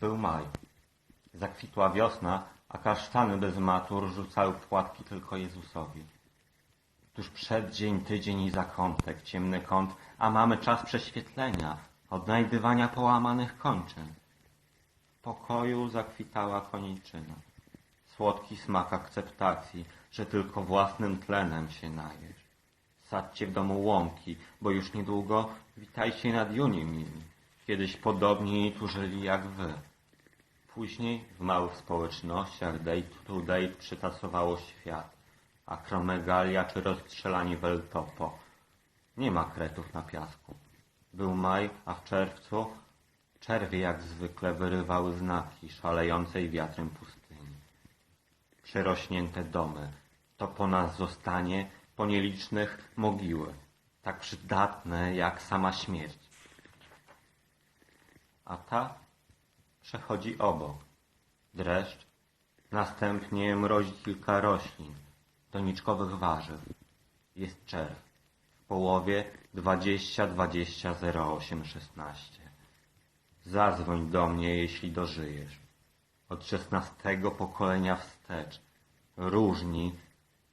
Był maj. Zakwitła wiosna, a kasztany bez matur rzucały płatki tylko Jezusowi. Tuż przeddzień, tydzień i zakątek, ciemny kąt, a mamy czas prześwietlenia, odnajdywania połamanych kończyn. W pokoju zakwitała koniczyna. Słodki smak akceptacji, że tylko własnym tlenem się najesz. Sadźcie w domu łąki, bo już niedługo witajcie nad Juni mili. Kiedyś podobni tu żyli jak wy. Później w małych społecznościach date to date przytasowało świat. Akromegalia czy rozstrzelani wel topo. Nie ma kretów na piasku. Był maj, a w czerwcu czerwie jak zwykle wyrywały znaki szalejącej wiatrem pustyni. Przerośnięte domy, to po nas zostanie po nielicznych mogiły, tak przydatne jak sama śmierć. A ta przechodzi obok. Dreszcz, następnie mrozi kilka roślin, doniczkowych warzyw. Jest czerw. W połowie 20 20 08 16. Zadzwoń do mnie, jeśli dożyjesz. Od szesnastego pokolenia wstecz. Różni,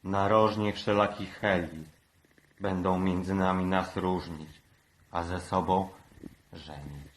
narożnie wszelakich elit, będą między nami nas różnić, a ze sobą żenić.